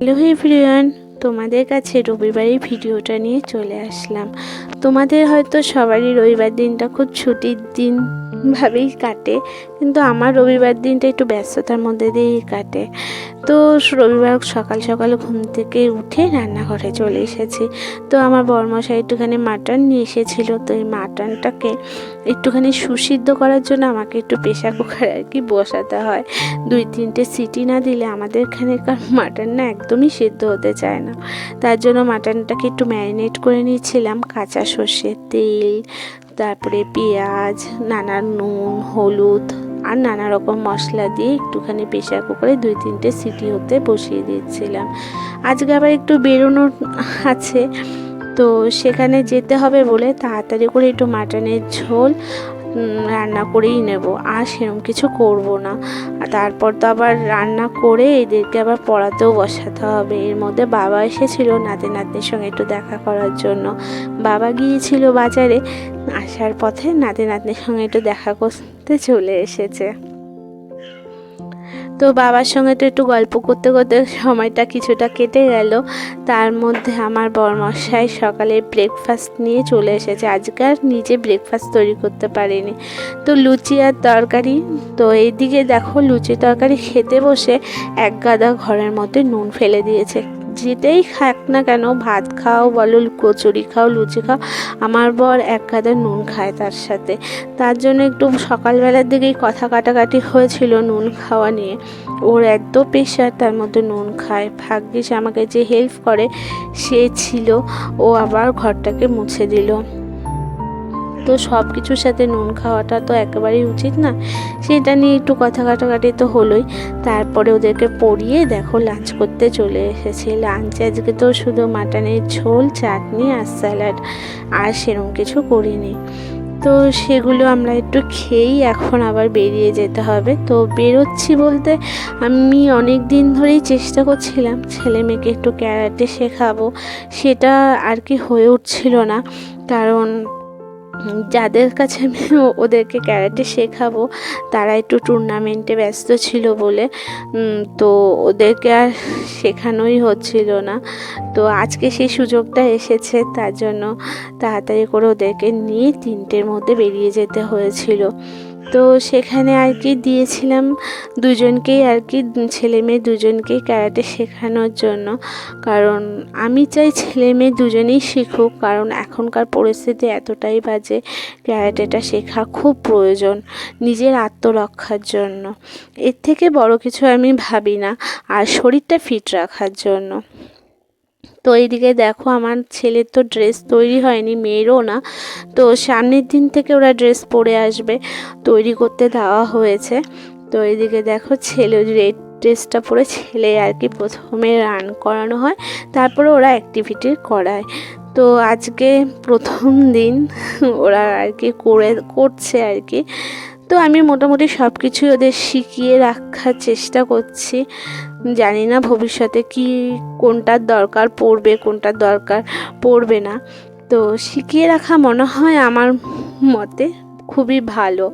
Hello everyone, তোমাদের কাছে রবিবারের ভিডিওটা নিয়ে চলে আসলাম। তোমাদের হয়তো সবারই রবিবার দিনটা খুব ছুটির দিন ভাবেই কাটে কিন্তু আমার রবিবার দিনটা একটু ব্যস্ততার মধ্যে দিয়েই কাটে। তো রবিবার সকাল সকাল ঘুম থেকে উঠে রান্নাঘরে চলে এসেছি। তো আমার বরমশাই একটুখানি মাটন নিয়ে এসেছিল। তো এই মাটনটাকে একটুখানি সুসিদ্ধ করার জন্য আমাকে একটু প্রেশার কুকারে আর কি বসাতে হয়। দুই তিনটে সিটি না দিলে আমাদের এখানেকার মাটন না একদমই সিদ্ধ হতে চায় না। তার জন্য মাটনটাকে একটু ম্যারিনেট করে নিয়েছিলাম। কাঁচা সর্ষের তেল, তারপরে পেঁয়াজ নানা নুন, হলুদ আর নানা রকম মশলা দিয়ে একটুখানি প্রেশার কুকারে দুই তিনটে সিটি হতে বসিয়ে দিয়েছিলাম। আজকে আবার একটু বেরোনোর আছে, তো সেখানে যেতে হবে বলে তাড়াতাড়ি করে একটু মাটনের ঝোল রান্না করেই নেব। আর সেরকম কিছু করব না। তারপর তো আবার রান্না করে এদেরকে আবার পড়াতেও বসাতে হবে। এর মধ্যে বাবা এসেছিল নাতি নাতনির সঙ্গে একটু দেখা করার জন্য। বাবা গিয়েছিল বাজারে। আসার পথে নাতি নাতনির সঙ্গে একটু দেখা করতে চলে এসেছে। তো বাবার সঙ্গে তো একটু গল্প করতে করতে সময়টা কিছুটা কেটে গেল। তার মধ্যে আমার বরমশাই সকালে ব্রেকফাস্ট নিয়ে চলে এসেছে। আজকে আর নিজে ব্রেকফাস্ট তৈরি করতে পারিনি। তো লুচি আর তরকারি, তো এইদিকে দেখো লুচি তরকারি খেতে বসে এক গাদা ঘরের মধ্যে নুন ফেলে দিয়েছে। যেতেই খাক না কেন, ভাত খাও, বলো কচুরি খাও, লুচি খাও, আমার বর এক গাদা নুন খায় তার সাথে। তার জন্য একটু সকালবেলার দিকেই কথা কাটাকাটি হয়েছিল নুন খাওয়া নিয়ে। ওর এত প্রেশার তার মধ্যে নুন খায়। ভাগ্যিস আমাকে যে হেল্প করে, সে ছিল। ও আবার ঘরটাকে মুছে দিল। তো সব কিছুর সাথে নুন খাওয়াটা তো একেবারেই উচিত না। সেটা নিয়ে একটু কথা কাটাকাটি তো হলোই। তারপরে ওদেরকে পড়িয়ে দেখো লাঞ্চ করতে চলে এসেছি। লাঞ্চে আজকে তো শুধু মাটনের ঝোল, চাটনি আর স্যালাড। আর সেরকম কিছু করিনি। তো সেগুলো আমরা একটু খেয়েই এখন আবার বেরিয়ে যেতে হবে। তো বেরোচ্ছি বলতে আমি অনেক দিন ধরেই চেষ্টা করছিলাম ছেলে মেয়েকে একটু ক্যারাটে শেখাবো। সেটা আর কি হয়ে উঠছিল না। কারণ যাদের কাছে আমি ওদেরকে ক্যারাটে শেখাবো, তারা একটু টুর্নামেন্টে ব্যস্ত ছিল বলে তো ওদেরকে আর শেখানোই হচ্ছিল না। তো আজকে সেই সুযোগটা এসেছে, তার জন্য তাড়াতাড়ি করে ওদেরকে নিয়ে তিনটের মধ্যে বেরিয়ে যেতে হয়েছিল। তো সেখানে আর কি দিয়েছিলাম দুজনকেই আর কি ছেলে মেয়ে দুজনকেই ক্যারাটে শেখানোর জন্য। কারণ আমি চাই ছেলে মেয়ে দুজনেই শিখুক, কারণ এখনকার পরিস্থিতি এতটাই বাজে, ক্যারাটেটা শেখা খুব প্রয়োজন নিজের আত্মরক্ষার জন্য। এর থেকে বড় কিছু আমি ভাবি না, আর শরীরটা ফিট রাখার জন্য। তো এইদিকে দেখো আমার ছেলের তো ড্রেস তৈরি হয়নি, মেয়েরও না। তো সামনের দিন থেকে ওরা ড্রেস পরে আসবে, তৈরি করতে দেওয়া হয়েছে। তো এইদিকে দেখো ছেলে রেড ড্রেসটা পরে ছেলে আর কি প্রথমে রান করানো হয়, তারপরে ওরা অ্যাক্টিভিটি করায়। তো আজকে প্রথম দিন ওরা আর কি করে, করছে আর কি। তো আমি মোটামুটি সব কিছুই ওদের শিখিয়ে রাখার চেষ্টা করছি। জানি না ভবিষ্যতে কি কোনটার দরকার পড়বে কোনটার দরকার পড়বে না। তো শিখিয়ে রাখা মনে হয় আমার মতে খুবই ভালো।